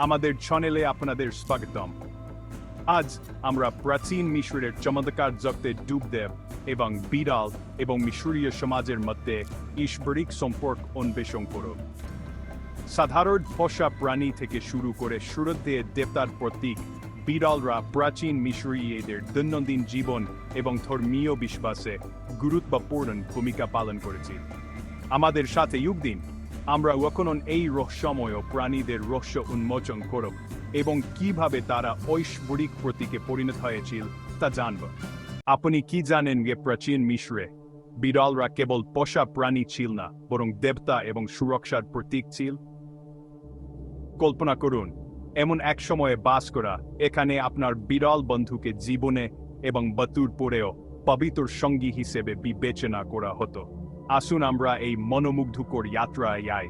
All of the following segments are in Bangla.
আমাদের চ্যানেলে আপনাদের স্বাগতম। আজ আমরা প্রাচীন মিশরের চমৎকার জগতে ডুব দেব এবং বিড়াল এবং মিশরীয় সমাজের মধ্যে ঈশ্বরিক সম্পর্ক অন্বেষণ করব। সাধারণ পোষা প্রাণী থেকে শুরু করে সুরদ্দের দেবতার প্রতীক, বিড়ালরা প্রাচীন মিশরীয়দের দৈনন্দিন জীবন এবং ধর্মীয় বিশ্বাসে গুরুত্বপূর্ণ ভূমিকা পালন করেছে। আমাদের সাথে যোগ দিন। আমরা এখন এই রহস্যময় প্রাণীদের রহস্য উন্মোচন করব এবং কীভাবে তারা ঐশ্বরিক প্রতীকে পরিণত হয়েছিল তা জানব। আপনি কি জানেন যে প্রাচীন মিশরে? বিড়ালরা কেবল পোষা প্রাণী ছিল না, বরং দেবতা এবং সুরক্ষার প্রতীক ছিল। কল্পনা করুন, এমন এক সময়ে বাস করা, এখানে আপনার বিরল বন্ধুকে জীবনে এবং বাতুর পরেও পবিত্র সঙ্গী হিসেবে বিবেচনা করা হতো। আসুন আমরা এই মনোমুগ্ধকর যাত্রায় যাই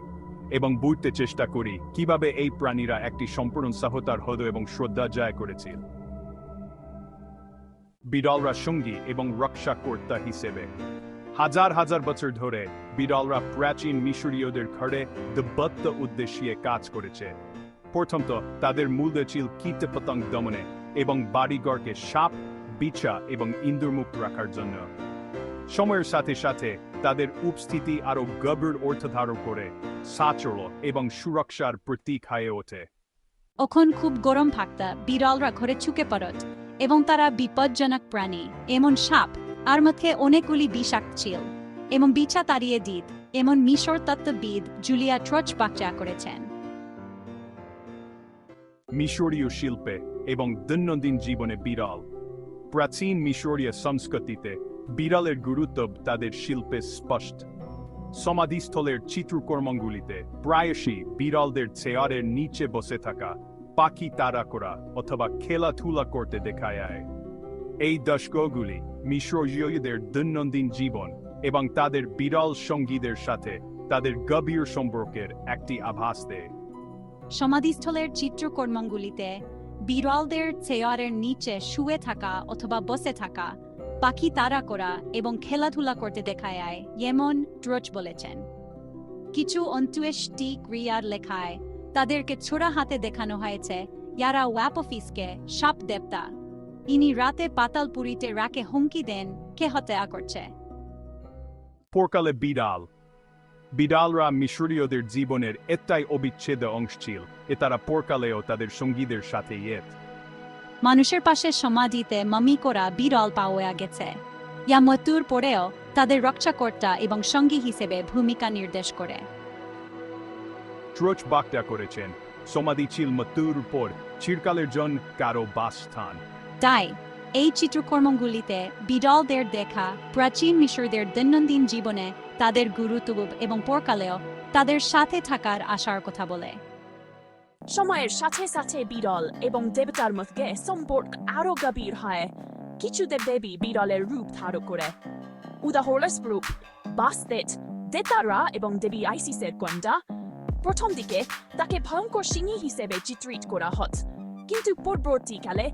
এবং বুঝতে চেষ্টা করি কীভাবে এই প্রাণীরা একটি সম্পূর্ণ সাহতার হদ এবং শ্রদ্ধা জয় করেছিল বিড়ালরা সঙ্গী এবং রক্ষাকর্তা হিসেবে। হাজার হাজার বছর ধরে বিড়ালরা প্রাচীন মিশরীয়দের ঘরে দবত্ত উদ্দেশ্যে কাজ করেছে। প্রথমত তাদের মূল্য ছিল কীট পতঙ্গ দমনে এবং বাড়িঘরকে সাপ, বিছা এবং ইন্দুরমুক্ত রাখার জন্য। সময়ের সাথে সাথে তাদের উপস্থিতি আরও গভীর অর্থ ধারণ করে সাচল এবং সুরক্ষার প্রতীক হয়ে ওঠে। এখন খুব গরম থাকতা বিড়ালরা ঘরে ছুকে পড়ত এবং তারা বিপজ্জনক প্রাণী এমন সাপ আর মধ্যে অনেকগুলি বিষাক্ত ছিল এবং বিছা তাড়িয়ে দিত এমন মিশর তত্ত্ববিদ জুলিয়া ট্রচ বাচ্চা করেছেন। মিশরীয় শিল্পে এবং দৈনন্দিন জীবনে বিড়াল প্রাচীন মিশরীয় সংস্কৃতিতে বিড়ালের গুরুত্ব তাদের শিল্পে স্পষ্ট। সমাধিস্থলের চিত্রকর্মগুলিতে প্রায়শই বিড়ালদের চেয়ারের নিচে বসে থাকা, পাখি তাড়া করা অথবা খেলাধুলা করতে দেখা যায়। এই দশকগুলি মিশরীয়দের দৈনন্দিন জীবন এবং তাদের বিরল সঙ্গীদের সাথে তাদের গভীর সম্পর্কের একটি আভাস দেয়। সমাধিস্থলের চিত্রকর্মগুলিতে বিড়ালদের চেয়ারের নিচে শুয়ে থাকা অথবা বসে থাকা পাখি তারা করা এবং খেলাধুলা করতে দেখায় যায় যেমন ড্রচ বলেছেন। কিছু অন্ত্যেষ্টি ক্রিয়ার লেখায় তাদেরকে ছোড়া হাতে দেখানো হয়েছে, ইয়ারা ওয়াপফিসকে সাপ দেবতা। ইনি রাতে পাতালপুরিতে রাকে হুমকি দেন, কে হত্যা করছে? পরকালে বিড়াল। বিড়ালরা মিশরীয়দের জীবনের এটাই অবিচ্ছেদ্য অংশ ছিল এ তারা পরকালেও তাদের সঙ্গীদের সাথে ইয়েত। মানুষের পাশে সমাধিতে মামি করা বিরল পাওয়া গেছে। ইয়া মৃত্যুর পরেও তাদের রক্ষাকর্তা এবং সঙ্গী হিসেবে ভূমিকা নির্দেশ করে। ট্রোচ বাক্তা করেছেন। সমাধি ছিল মতুর উপর চিরকালের জন কারও বাসস্থান। তাই এই চিত্রকর্মগুলিতে বিড়ালদের দেখা প্রাচীন মিশরদের দৈনন্দিন জীবনে তাদের গুরুত্ব এবং পরকালেও তাদের সাথে থাকার আশার কথা বলে। সময়ের সাথে সাথে বিরল এবং দেবতার মধ্যে সম্পর্ক আরও গভীর হয়। কিছু দেবদেবী বিরলের রূপ ধারণ করে। উদাহরণস্বরূপ বাস্তেট দেতারা এবং দেবী আইসিসের কন্যা। প্রথম দিকে তাকে ভয়ঙ্কর সিংহী হিসেবে চিত্রিত করা হত। কিন্তু পরবর্তীকালে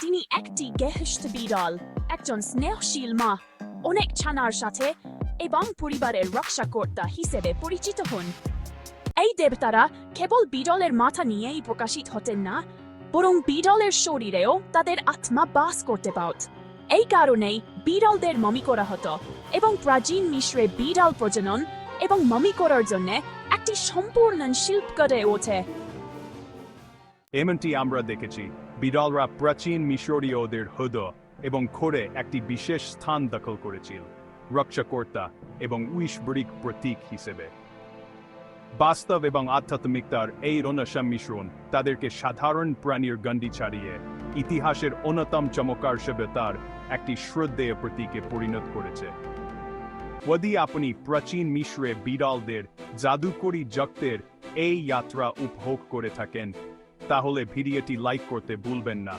তিনি একটি গেহস্ত বিড়াল একজন স্নেহশীল মা, অনেক ছানার সাথে এবং পরিবারের রক্ষাকর্তা হিসেবে পরিচিত হন। এই দেবতারা কেবল বিড়লের মাথা নিয়েই প্রকাশিত হতেন না, বরং বিড়লের শরীরেও তাদের আত্মা বাস করতে পারত এই কারণেই বিড়ালদের মমি করা হতো এবং প্রাচীন মিশ্রে বিড়াল প্রজনন এবং মমি করার জন্য একটি সম্পূর্ণ শিল্প গড়ে ওঠে। এমনটি আমরা দেখেছি, বিড়ালরা প্রাচীন মিশরীয়দের হৃদ এবং খোরে একটি বিশেষ স্থান দখল করেছিল, রক্ষাকর্তা এবং ঐশ্বরিক প্রতীক হিসেবে। বাস্তব এবং আধ্যাত্মিকতার এই রণসম্মিশ্রণ তাদেরকে সাধারণ প্রাণীর গণ্ডি ছাড়িয়ে ইতিহাসের অন্যতম চমৎকার সভ্যতার একটি শ্রদ্ধেয় প্রতীকে পরিণত করেছে। যদি আপনি প্রাচীন মিশ্রে বিড়ালদের, জাদুকরী জগতের এই যাত্রা উপভোগ করে থাকেন, তাহলে ভিডিওটি লাইক করতে ভুলবেন না।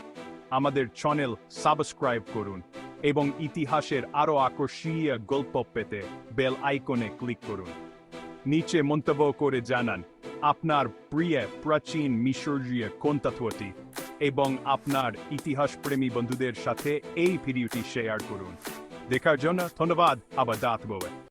আমাদের চ্যানেল সাবস্ক্রাইব করুন এবং ইতিহাসের আরও আকর্ষণীয় গল্প পেতে বেল আইকনে ক্লিক করুন। নিচে মন্তব্য করে জানান, আপনার প্রিয় প্রাচীন মিশরীয় কোন তত্ত্বটি এবং আপনার ইতিহাস প্রেমী বন্ধুদের সাথে এই ভিডিওটি শেয়ার করুন। দেখার জন্য ধন্যবাদ আবার দাঁত